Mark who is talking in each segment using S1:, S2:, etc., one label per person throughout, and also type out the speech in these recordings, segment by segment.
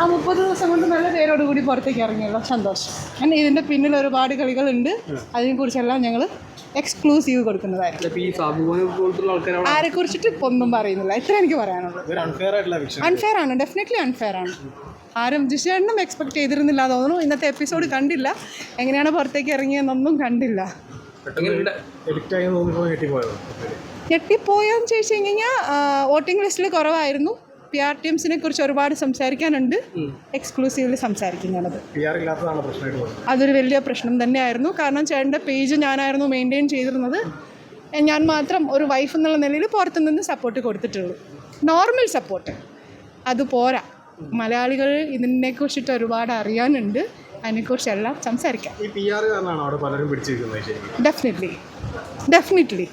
S1: ആ മുപ്പത് ദിവസം കൊണ്ട് നല്ല പേരോടുകൂടി പുറത്തേക്ക് ഇറങ്ങിയല്ലോ. സന്തോഷം. അങ്ങനെ ഇതിന്റെ പിന്നിൽ ഒരുപാട് കളികളുണ്ട്. അതിനെക്കുറിച്ചെല്ലാം ഞങ്ങൾ എക്സ്ക്ലൂസീവ്
S2: കൊടുക്കുന്നതായിരുന്നു.
S1: ആരെ കുറിച്ചിട്ട് ഒന്നും പറയുന്നില്ല. ഇത്ര എനിക്ക്
S3: പറയാനുള്ളത് അൺഫെയർ
S1: ആണ്. ഡെഫിനറ്റ്ലി അൺഫെയർ ആണ്. ആരും ജിഷേണിനും എക്സ്പെക്ട് ചെയ്തിരുന്നില്ല തോന്നുന്നു. ഇന്നത്തെ എപ്പിസോഡ് കണ്ടില്ല. എങ്ങനെയാണ് പുറത്തേക്ക് ഇറങ്ങിയതെന്നൊന്നും കണ്ടില്ല. ഞെട്ടിപ്പോയെന്ന് ചോദിച്ചു കഴിഞ്ഞാൽ വോട്ടിംഗ് ലിസ്റ്റിൽ കുറവായിരുന്നു. പി ആർ ടി എംസിനെ കുറിച്ച് ഒരുപാട് സംസാരിക്കാനുണ്ട്. എക്സ്ക്ലൂസീവ്ലി
S3: സംസാരിക്കുന്നത്
S1: അതൊരു വലിയ പ്രശ്നം തന്നെയായിരുന്നു. കാരണം ചേട്ടന്റെ പേജ് ഞാനായിരുന്നു മെയിന്റെയിൻ ചെയ്തിരുന്നത്. ഞാൻ മാത്രം ഒരു വൈഫ് എന്നുള്ള നിലയിൽ പുറത്തുനിന്ന് സപ്പോർട്ട് കൊടുത്തിട്ടുള്ളൂ. നോർമൽ സപ്പോർട്ട് അത് പോരാ. മലയാളികൾ ഇതിനെ കുറിച്ചിട്ട് ഒരുപാട് അറിയാനുണ്ട്. അതിനെക്കുറിച്ചെല്ലാം സംസാരിക്കാം.
S3: ഈ പി ആർ കാരണമാണ് അവിടെ പലരും പിടിച്ചിരിക്കുന്നത് ശരിക്കും?
S1: Definitely definitely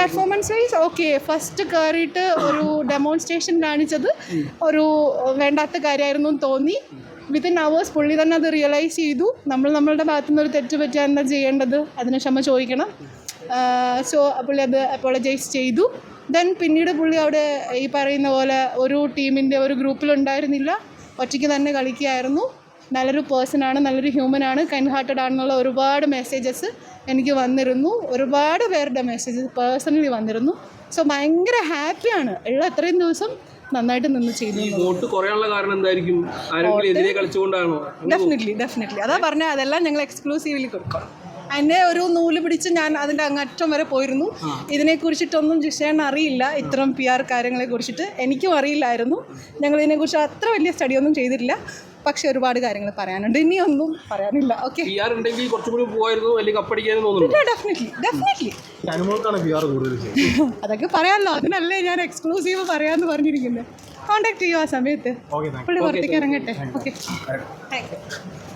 S2: performance wise
S1: okay first കയറിയിട്ട് ഒരു ഡെമോൺസ്ട്രേഷൻ കാണിച്ചത് ഒരു വേണ്ടാത്ത കാര്യമായിരുന്നു എന്ന് തോന്നി. വിത്തിൻ അവേഴ്സ് പുള്ളി തന്നെ അത് റിയലൈസ് ചെയ്തു. നമ്മൾ നമ്മളുടെ ഭാഗത്തു നിന്ന് ഒരു തെറ്റ് പറ്റിയാൽ എന്താ ചെയ്യേണ്ടത്? അതിന് ക്ഷമ ചോദിക്കണം. സോ പുള്ളി അത് അപ്പോളജൈസ് ചെയ്തു. ദെൻ പിന്നീട് പുള്ളി അവിടെ ഈ പറയുന്ന പോലെ ഒരു ടീമിന്റെ ഒരു ഗ്രൂപ്പിലുണ്ടായിരുന്നില്ല. ഒറ്റയ്ക്ക് തന്നെ കളിക്കുകയായിരുന്നു. നല്ലൊരു പേഴ്സണാണ് ആണ് നല്ലൊരു ഹ്യൂമൻ ആണ്. കൈൻഡ് ഹാർട്ടഡ് ആണെന്നുള്ള ഒരുപാട് മെസ്സേജസ് എനിക്ക് വന്നിരുന്നു. ഒരുപാട് പേരുടെ മെസ്സേജസ് പേഴ്സണലി വന്നിരുന്നു. സോ ഭയങ്കര ഹാപ്പിയാണ് ഉള്ള അത്രയും ദിവസം നന്നായിട്ട് നിന്ന് ചെയ്തു
S2: വോട്ട് കുറയാനുള്ള കാരണം എന്തായിരിക്കും?
S1: ഡെഫിനറ്റ്ലി ഡെഫിനറ്റ്ലി അതാ പറഞ്ഞാൽ അതെല്ലാം ഞങ്ങൾ എക്സ്ക്ലൂസീവ്ലി കൊടുക്കും അതിന്റെ ഒരു നൂൽ പിടിച്ച് ഞാൻ അതിന്റെ അങ്ങറ്റം വരെ പോയിരുന്നു. ഇതിനെ കുറിച്ചിട്ടൊന്നും ജിഷേണ് അറിയില്ല. ഇത്തരം പി ആർ കാര്യങ്ങളെ കുറിച്ചിട്ട് എനിക്കും അറിയില്ലായിരുന്നു. ഞങ്ങൾ ഇതിനെക്കുറിച്ച് അത്ര വലിയ സ്റ്റഡി ഒന്നും ചെയ്തിട്ടില്ല. പക്ഷെ ഒരുപാട് കാര്യങ്ങൾ പറയാനുണ്ട്. ഇനിയൊന്നും പറയാനില്ല. ഓക്കെ ഡെഫിനറ്റ്ലി ഡെഫിനറ്റ്ലി അതൊക്കെ പറയാമല്ലോ. അതിനല്ലേ ഞാൻ എക്സ്ക്ലൂസീവ് പറയാന്ന് പറഞ്ഞിരിക്കുന്നത് കോണ്ടാക്ട് ചെയ്യും ആ സമയത്ത്? പുള്ളി പുറത്തേക്ക് ഇറങ്ങട്ടെ. Okay thank you